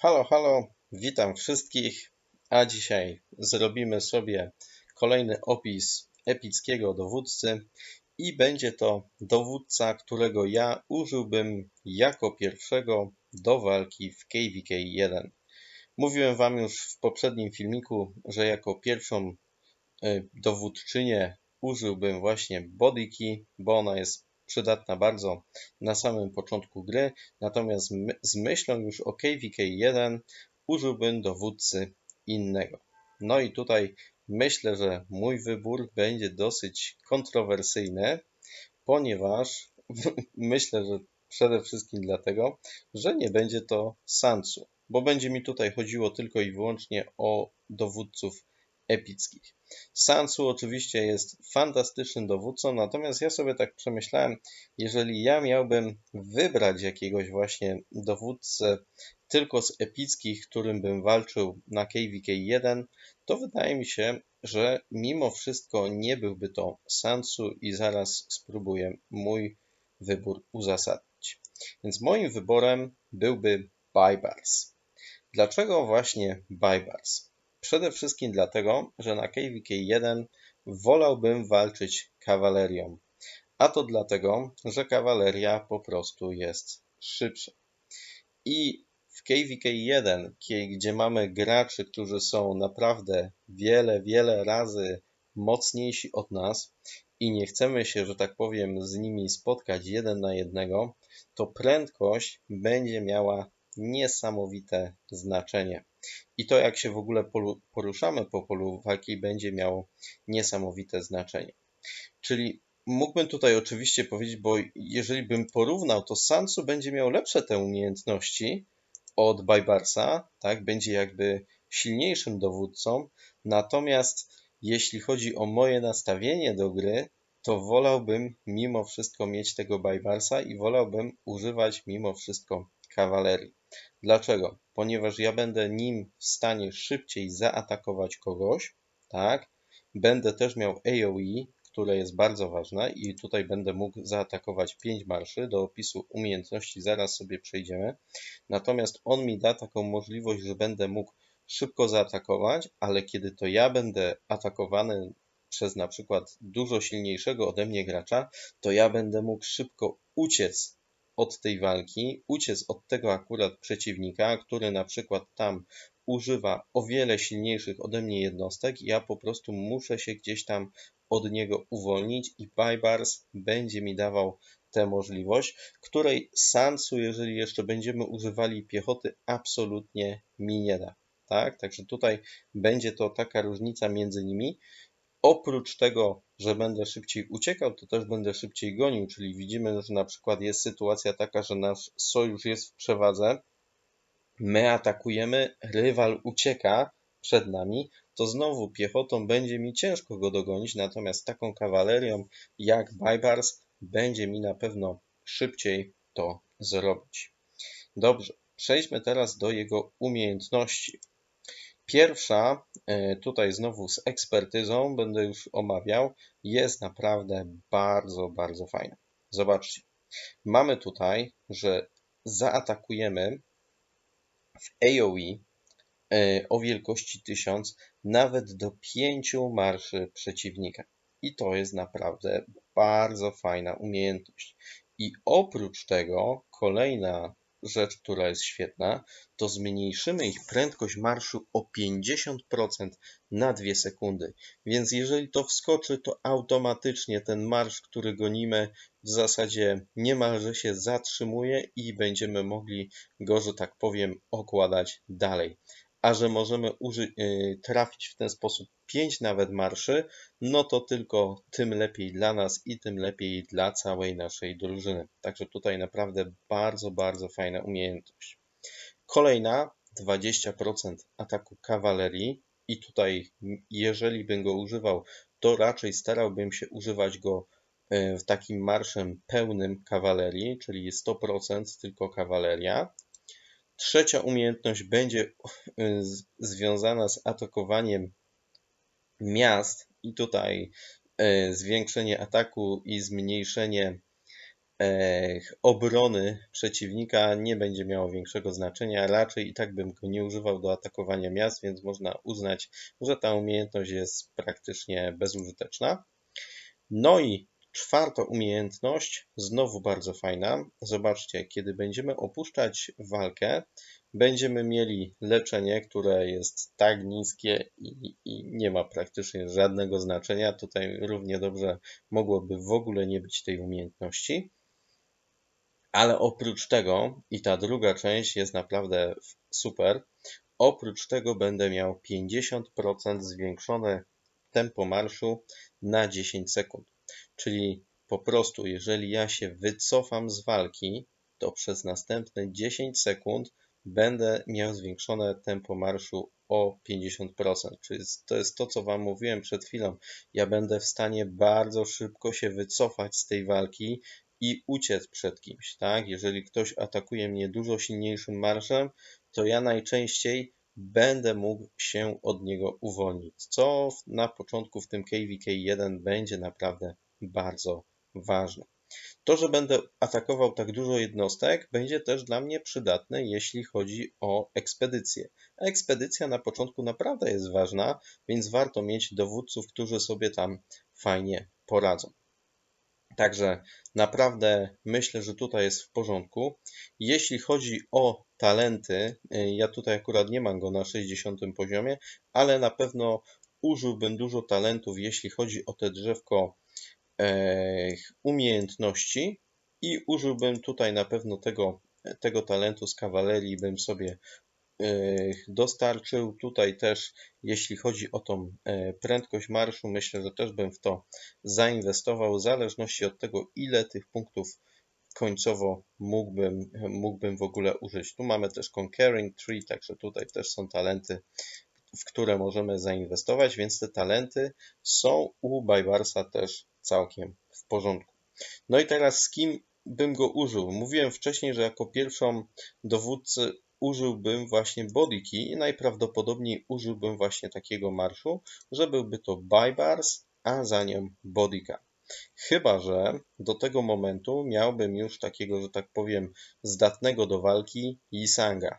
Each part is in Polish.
Halo, halo, witam wszystkich, a dzisiaj zrobimy sobie kolejny opis epickiego dowódcy i będzie to dowódca, którego ja użyłbym jako pierwszego do walki w KVK 1. Mówiłem Wam już w poprzednim filmiku, że jako pierwszą y, dowódczynię użyłbym właśnie Bodyki, bo ona jest przydatna bardzo na samym początku gry, natomiast z myślą już o KVK1 użyłbym dowódcy innego. No i tutaj myślę, że mój wybór będzie dosyć kontrowersyjny, ponieważ myślę, że przede wszystkim dlatego, że nie będzie to Sansu, bo będzie mi tutaj chodziło tylko i wyłącznie o dowódców epickich. Sansu oczywiście jest fantastycznym dowódcą, natomiast ja sobie tak przemyślałem, jeżeli ja miałbym wybrać jakiegoś właśnie dowódcę tylko z epickich, którym bym walczył na KVK 1, to wydaje mi się, że mimo wszystko nie byłby to Sansu i zaraz spróbuję mój wybór uzasadnić. Więc moim wyborem byłby Baibars. Dlaczego właśnie Baibars? Przede wszystkim dlatego, że na KVK 1 wolałbym walczyć kawalerią. A to dlatego, że kawaleria po prostu jest szybsza. I w KVK 1, gdzie mamy graczy, którzy są naprawdę wiele, wiele razy mocniejsi od nas i nie chcemy się, że tak powiem, z nimi spotkać jeden na jednego, to prędkość będzie miała niesamowite znaczenie. I to, jak się w ogóle poruszamy po polu walki, będzie miało niesamowite znaczenie. Czyli mógłbym tutaj oczywiście powiedzieć, bo jeżeli bym porównał, to Sansu będzie miał lepsze te umiejętności od Bajbarsa, tak? Będzie jakby silniejszym dowódcą. Natomiast jeśli chodzi o moje nastawienie do gry, to wolałbym mimo wszystko mieć tego Bajbarsa i wolałbym używać mimo wszystko kawalerii. Dlaczego? Ponieważ ja będę nim w stanie szybciej zaatakować kogoś, tak? Będę też miał AoE, które jest bardzo ważne i tutaj będę mógł zaatakować 5 marszy. Do opisu umiejętności zaraz sobie przejdziemy. Natomiast on mi da taką możliwość, że będę mógł szybko zaatakować, ale kiedy to ja będę atakowany przez na przykład dużo silniejszego ode mnie gracza, to ja będę mógł szybko uciec od tej walki, uciec od tego akurat przeciwnika, który na przykład tam używa o wiele silniejszych ode mnie jednostek, ja po prostu muszę się gdzieś tam od niego uwolnić i Bybars będzie mi dawał tę możliwość, której Sansu, jeżeli jeszcze będziemy używali piechoty, absolutnie mi nie da. Tak? Także tutaj będzie to taka różnica między nimi. Oprócz tego, że będę szybciej uciekał, to też będę szybciej gonił, czyli widzimy, że na przykład jest sytuacja taka, że nasz sojusz jest w przewadze, my atakujemy, rywal ucieka przed nami, to znowu piechotą będzie mi ciężko go dogonić, natomiast taką kawalerią jak Bybars będzie mi na pewno szybciej to zrobić. Dobrze, przejdźmy teraz do jego umiejętności. Pierwsza, e, tutaj znowu z ekspertyzą, będę już omawiał, jest naprawdę bardzo, bardzo fajna. Zobaczcie, mamy tutaj, że zaatakujemy w AoE e, o wielkości 1000 nawet do 5 marszy przeciwnika. I to jest naprawdę bardzo fajna umiejętność. I oprócz tego kolejna rzecz, która jest świetna, to zmniejszymy ich prędkość marszu o 50% na 2 sekundy. Więc jeżeli to wskoczy, to automatycznie ten marsz, który gonimy, w zasadzie niemalże się zatrzymuje i będziemy mogli go, że tak powiem, okładać dalej a że możemy y, trafić w ten sposób 5 nawet marszy, no to tylko tym lepiej dla nas i tym lepiej dla całej naszej drużyny. Także tutaj naprawdę bardzo, bardzo fajna umiejętność. Kolejna 20% ataku kawalerii i tutaj jeżeli bym go używał, to raczej starałbym się używać go y, w takim marszem pełnym kawalerii, czyli 100% tylko kawaleria. Trzecia umiejętność będzie y, związana z atakowaniem miast i tutaj y, zwiększenie ataku i zmniejszenie e, obrony przeciwnika nie będzie miało większego znaczenia. Raczej i tak bym go nie używał do atakowania miast, więc można uznać, że ta umiejętność jest praktycznie bezużyteczna. No i czwarta umiejętność, znowu bardzo fajna. Zobaczcie, kiedy będziemy opuszczać walkę, będziemy mieli leczenie, które jest tak niskie i, i, nie ma praktycznie żadnego znaczenia. Tutaj równie dobrze mogłoby w ogóle nie być tej umiejętności. Ale oprócz tego, i ta druga część jest naprawdę super, oprócz tego będę miał 50% zwiększone tempo marszu na 10 sekund. Czyli po prostu, jeżeli ja się wycofam z walki, to przez następne 10 sekund będę miał zwiększone tempo marszu o 50%. Czyli to jest to, co Wam mówiłem przed chwilą. Ja będę w stanie bardzo szybko się wycofać z tej walki i uciec przed kimś, tak? Jeżeli ktoś atakuje mnie dużo silniejszym marszem, to ja najczęściej będę mógł się od niego uwolnić, co na początku w tym KVK1 będzie naprawdę bardzo ważne. To, że będę atakował tak dużo jednostek, będzie też dla mnie przydatne, jeśli chodzi o ekspedycję. A ekspedycja na początku naprawdę jest ważna, więc warto mieć dowódców, którzy sobie tam fajnie poradzą. Także naprawdę myślę, że tutaj jest w porządku. Jeśli chodzi o talenty, y, ja tutaj akurat nie mam go na 60 poziomie, ale na pewno użyłbym dużo talentów, jeśli chodzi o te drzewko umiejętności i użyłbym tutaj na pewno tego, tego talentu z kawalerii, bym sobie dostarczył. Tutaj też, jeśli chodzi o tą e, prędkość marszu, myślę, że też bym w to zainwestował, w zależności od tego, ile tych punktów końcowo mógłbym, mógłbym w ogóle użyć. Tu mamy też Conquering Tree, także tutaj też są talenty, w które możemy zainwestować, więc te talenty są u Bajbarsa też całkiem w porządku. No i teraz z kim bym go użył? Mówiłem wcześniej, że jako pierwszą dowódcy użyłbym właśnie body key i najprawdopodobniej użyłbym właśnie takiego marszu, że byłby to Bybars, a za nią bodyka. Chyba, że do tego momentu miałbym już takiego, że tak powiem, zdatnego do walki Yisanga.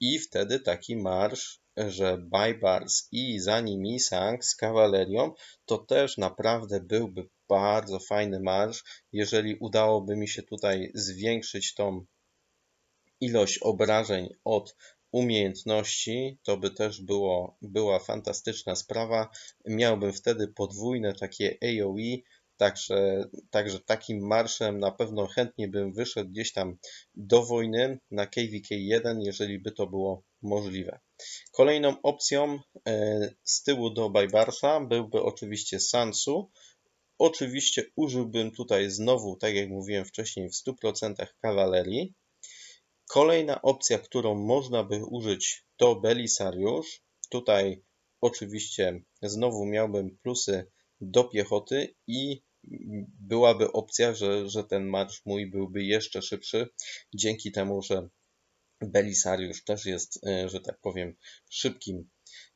I wtedy taki marsz że Baibars i za nimi Sang z kawalerią, to też naprawdę byłby bardzo fajny marsz, jeżeli udałoby mi się tutaj zwiększyć tą ilość obrażeń od umiejętności, to by też było, była fantastyczna sprawa. Miałbym wtedy podwójne takie AOE, Także, także takim marszem na pewno chętnie bym wyszedł gdzieś tam do wojny na KVK1, jeżeli by to było możliwe. Kolejną opcją e, z tyłu do Bajbarsa byłby oczywiście Sansu. Oczywiście użyłbym tutaj znowu, tak jak mówiłem wcześniej, w 100% kawalerii. Kolejna opcja, którą można by użyć to Belisariusz. Tutaj oczywiście znowu miałbym plusy do piechoty i byłaby opcja, że, że ten marsz mój byłby jeszcze szybszy, dzięki temu, że Belisariusz też jest, e, że tak powiem, szybkim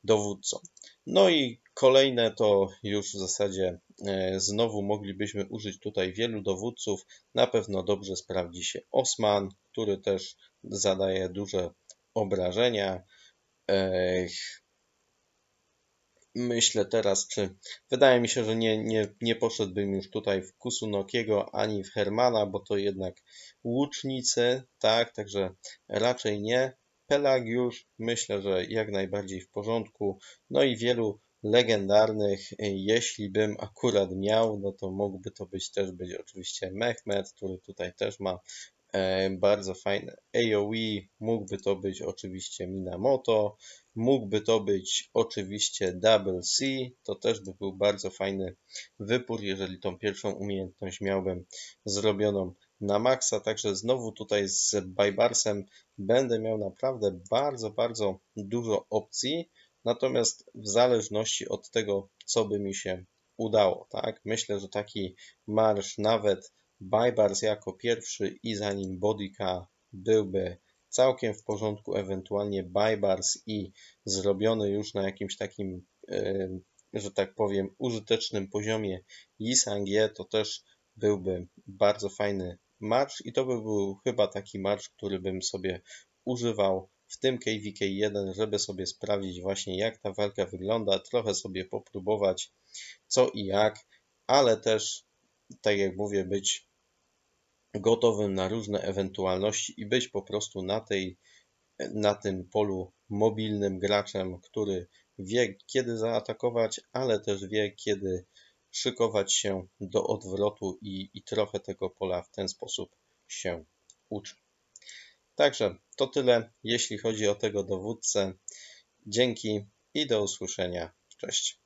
dowódcą. No i kolejne to już w zasadzie e, znowu moglibyśmy użyć tutaj wielu dowódców. Na pewno dobrze sprawdzi się Osman, który też zadaje duże obrażenia myślę teraz, czy wydaje mi się, że nie, nie, nie poszedłbym już tutaj w Kusunokiego ani w Hermana, bo to jednak łucznicy, tak, także raczej nie. Pelagiusz myślę, że jak najbardziej w porządku. No i wielu legendarnych, jeśli bym akurat miał, no to mógłby to być też być oczywiście Mehmet, który tutaj też ma E, bardzo fajne AOE, mógłby to być oczywiście Minamoto, mógłby to być oczywiście Double C, to też by był bardzo fajny wypór, jeżeli tą pierwszą umiejętność miałbym zrobioną na maksa, także znowu tutaj z Bybarsem będę miał naprawdę bardzo, bardzo dużo opcji, natomiast w zależności od tego, co by mi się udało, tak? Myślę, że taki marsz nawet Baybars jako pierwszy i za nim Bodyka byłby całkiem w porządku, ewentualnie Baybars i zrobiony już na jakimś takim, że tak powiem, użytecznym poziomie Yisangie, to też byłby bardzo fajny marsz i to by był chyba taki marsz, który bym sobie używał w tym KVK1, żeby sobie sprawdzić właśnie jak ta walka wygląda, trochę sobie popróbować co i jak, ale też, tak jak mówię, być gotowym na różne ewentualności i być po prostu na, tej, na tym polu mobilnym graczem, który wie kiedy zaatakować, ale też wie kiedy szykować się do odwrotu i, i trochę tego pola w ten sposób się uczy. Także to tyle, jeśli chodzi o tego dowódcę. Dzięki i do usłyszenia. Cześć.